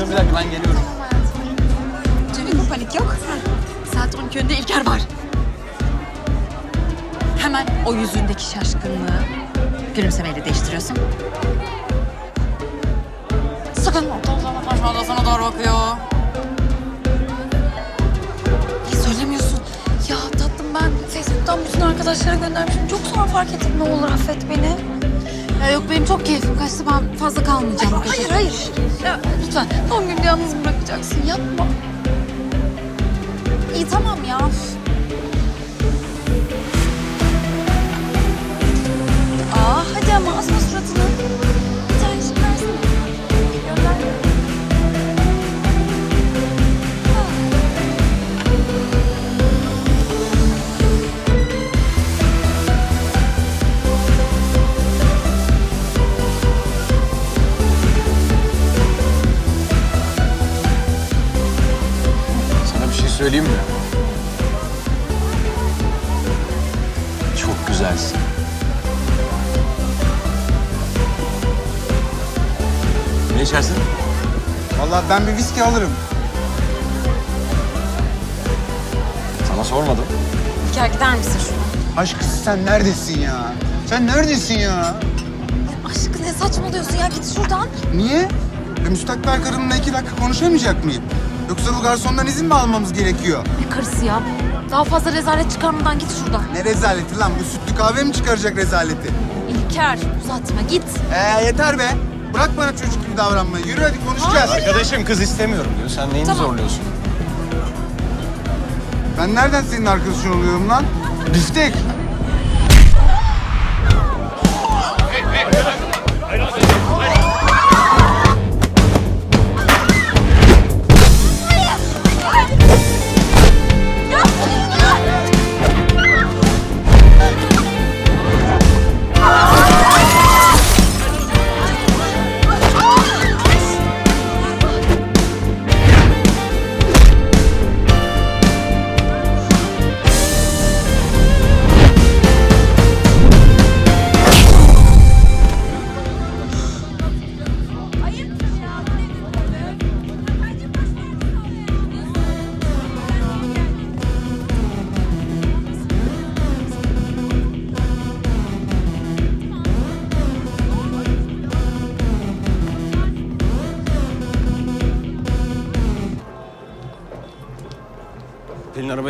Canım bir dakika ben geliyorum. Cemil bu panik yok. Saat 12 önünde İlker var. Hemen o yüzündeki şaşkınlığı gülümsemeyle değiştiriyorsun. Sakın odama kaçma da sana doğru bakıyor. Söylemiyorsun? Ya tatlım ben Facebook'tan bütün arkadaşlara göndermişim. Çok sonra fark ettim ne olur affet beni. Ya yok benim çok keyfim kaçtı ben fazla kalmayacağım. gece. Hayır hayır. Ya lütfen doğum günümde yalnız bırakacaksın. Yapma. İyi tamam ya. Aa hadi ama asma suratını. Ben bir viski alırım. Sana sormadım. İlker gider misin şuna? Aşkısı sen neredesin ya? Sen neredesin ya? Aşkım ne saçmalıyorsun ya git şuradan. Niye? E, müstakbel karımla iki dakika konuşamayacak mıyım? Yoksa bu garsondan izin mi almamız gerekiyor? Ne karısı ya? Daha fazla rezalet çıkarmadan git şuradan. Ne rezaleti lan? Bu sütlü kahve mi çıkaracak rezaleti? İlker uzatma git. Ee yeter be. Bırak bana çocuk gibi davranmayı. Yürü hadi konuşacağız. Arkadaşım kız istemiyorum diyor. Sen neyini Tamam. zorluyorsun? Ben nereden senin arkadaşın oluyorum lan? Biftek.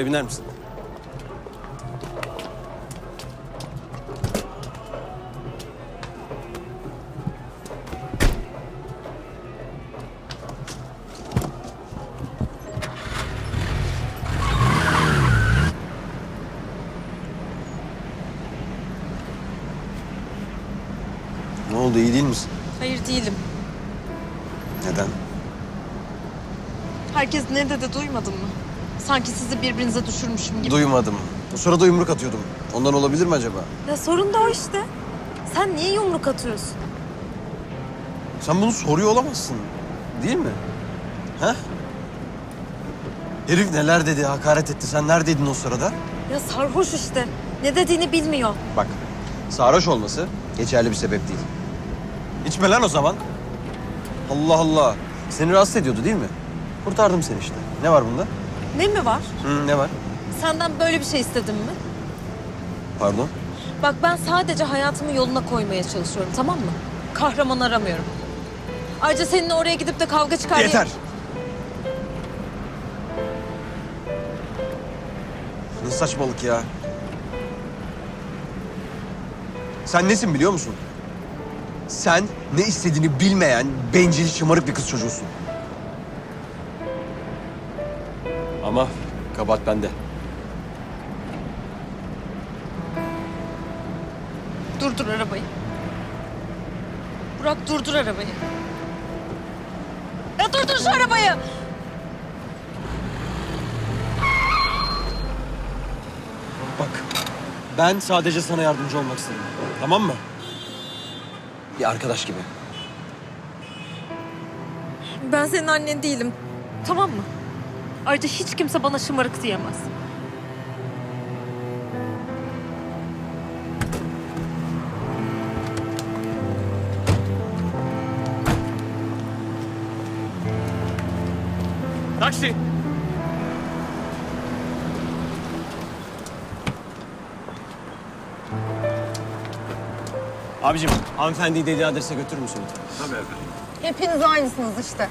Arabaya biner misin? Ne oldu iyi değil misin? Hayır değilim. Neden? Herkes ne dedi duymadın mı? Sanki sizi birbirinize düşürmüşüm gibi. Duymadım. O sırada yumruk atıyordum. Ondan olabilir mi acaba? ya sorun da o işte. Sen niye yumruk atıyorsun? Sen bunu soruyor olamazsın. Değil mi? Ha? Herif neler dedi, hakaret etti. Sen neredeydin o sırada? Ya sarhoş işte. Ne dediğini bilmiyor. Bak, sarhoş olması geçerli bir sebep değil. İçme lan o zaman. Allah Allah. Seni rahatsız ediyordu değil mi? Kurtardım seni işte. Ne var bunda? Ne mi var? Hı, ne var? Senden böyle bir şey istedim mi? Pardon? Bak ben sadece hayatımı yoluna koymaya çalışıyorum tamam mı? Kahraman aramıyorum. Ayrıca seninle oraya gidip de kavga çıkar diye- Yeter. Ne saçmalık ya. Sen nesin biliyor musun? Sen ne istediğini bilmeyen, bencil, şımarık bir kız çocuğusun. Ama kabahat bende. Durdur arabayı. Burak durdur arabayı. Ya durdur şu arabayı. Bak, ben sadece sana yardımcı olmak istedim. Tamam mı? Bir arkadaş gibi. Ben senin annen değilim. Tamam mı? Ayrıca hiç kimse bana şımarık diyemez. Taksi! Abicim, hanımefendiyi dediği adrese götürür müsün lütfen? Tabii efendim. Hepiniz aynısınız işte.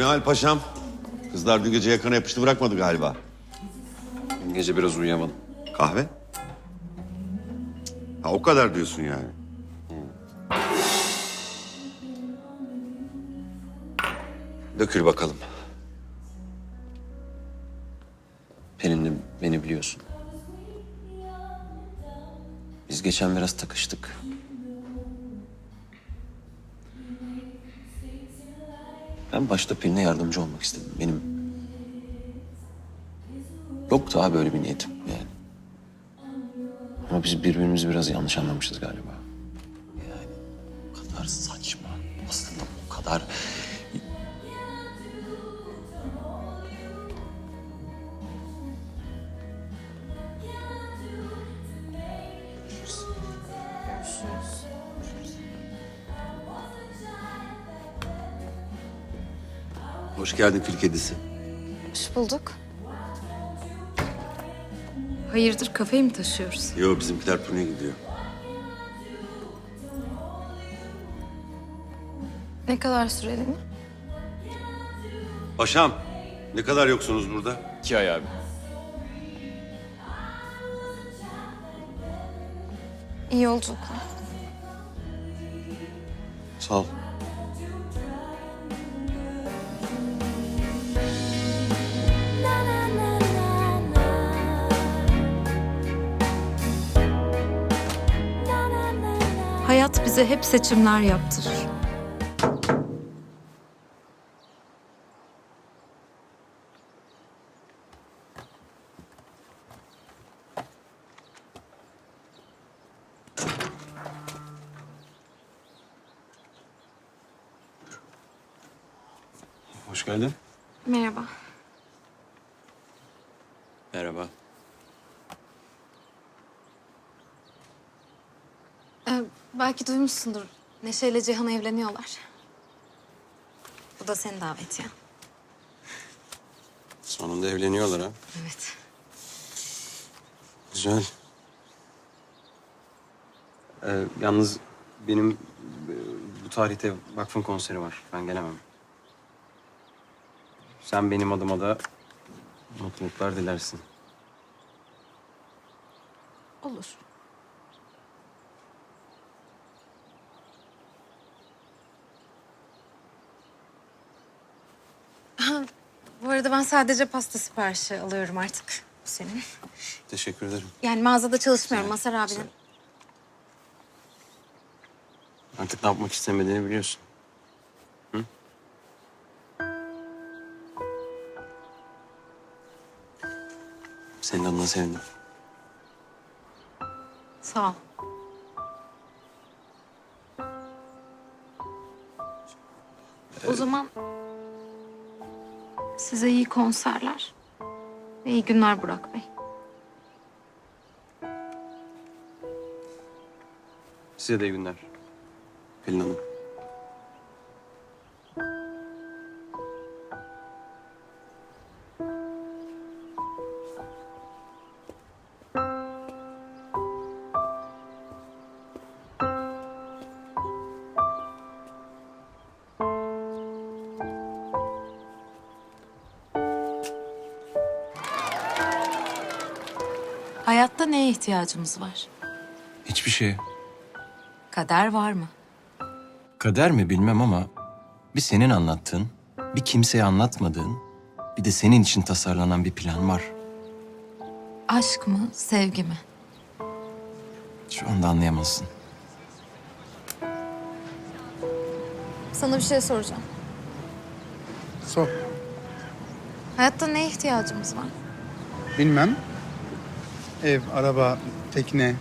Ne hal paşam? Kızlar dün gece yakana yapıştı bırakmadı galiba. Dün gece biraz uyuyamadım. Kahve? Ha o kadar diyorsun yani. Dökül bakalım. Pelin'le beni biliyorsun. Biz geçen biraz takıştık. Ben başta Pelin'e yardımcı olmak istedim. Benim yoktu abi böyle bir niyetim yani. Ama biz birbirimizi biraz yanlış anlamışız galiba. Yani o kadar saçma. Aslında o kadar geldin fil kedisi. Hoş bulduk. Hayırdır kafeyi mi taşıyoruz? Yo bizimkiler turneye gidiyor. Ne kadar süreliğine? Paşam ne kadar yoksunuz burada? iki ay abi. İyi yolculuklar. Sağ ol. Bize hep seçimler yaptırır. Hoş geldin. Merhaba. Merhaba. Ee, belki duymuşsundur. Neşe ile Cihan evleniyorlar. Bu da senin davetiye. Sonunda evleniyorlar ha. Evet. Güzel. Ee, yalnız benim e, bu tarihte vakfın konseri var. Ben gelemem. Sen benim adıma da mutluluklar dilersin. Olur. Ha, Bu arada ben sadece pasta siparişi alıyorum artık. Senin. Teşekkür ederim. Yani mağazada çalışmıyorum. Masar abinin. Artık ne yapmak istemediğini biliyorsun. Hı? Senin adına sevindim. Sağ ol. O zaman size iyi konserler ve iyi günler Burak Bey. Size de iyi günler. Pelin Hanım. Hayatta neye ihtiyacımız var? Hiçbir şey. Kader var mı? Kader mi bilmem ama bir senin anlattığın, bir kimseye anlatmadığın, bir de senin için tasarlanan bir plan var. Aşk mı, sevgi mi? Şu anda anlayamazsın. Sana bir şey soracağım. Sor. Hayatta neye ihtiyacımız var? Bilmem. Ev, araba, tekne.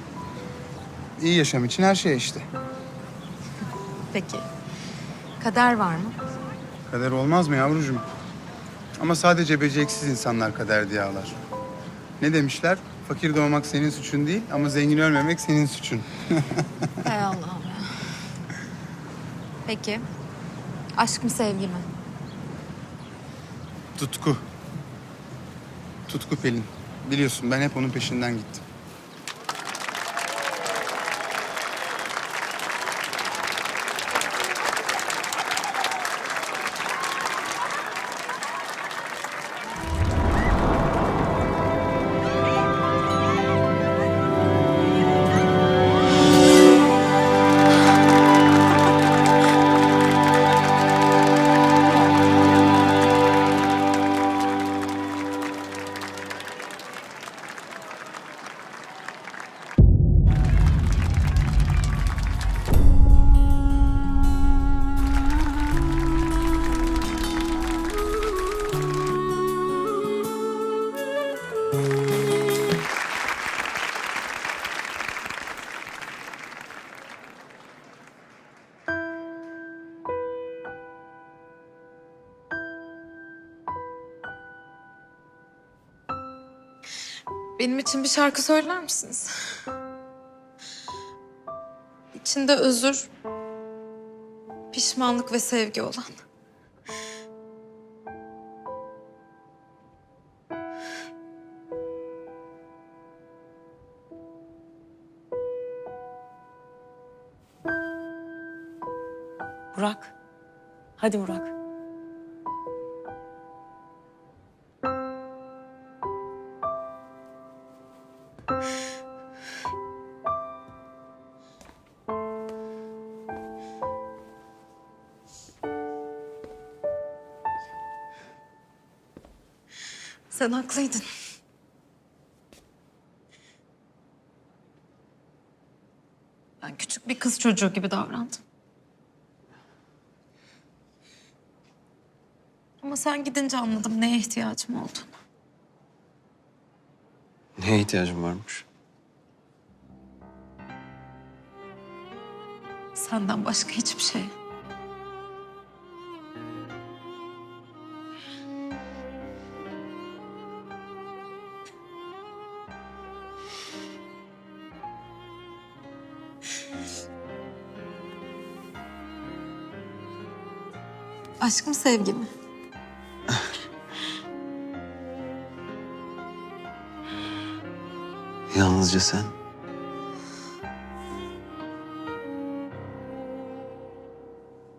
İyi yaşam için her şey işte. Peki. Kader var mı? Kader olmaz mı yavrucuğum? Ama sadece beceriksiz insanlar kader diye ağlar. Ne demişler? Fakir doğmak senin suçun değil ama zengin ölmemek senin suçun. Hay Allah'ım ya. Peki. Aşk mı sevgi mi? Tutku. Tutku Pelin. Biliyorsun ben hep onun peşinden gittim. Benim için bir şarkı söyler misiniz? İçinde özür, pişmanlık ve sevgi olan. Burak. Hadi Burak. Sen haklıydın. Ben küçük bir kız çocuğu gibi davrandım. Ama sen gidince anladım neye ihtiyacım olduğunu. Neye ihtiyacım varmış? Senden başka hiçbir şey. Aşk mı sevgi mi? Yalnızca sen.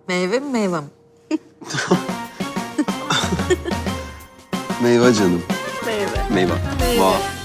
Meyve mi meyve mi? Meyve canım. Meyve. Meyve. Meyve.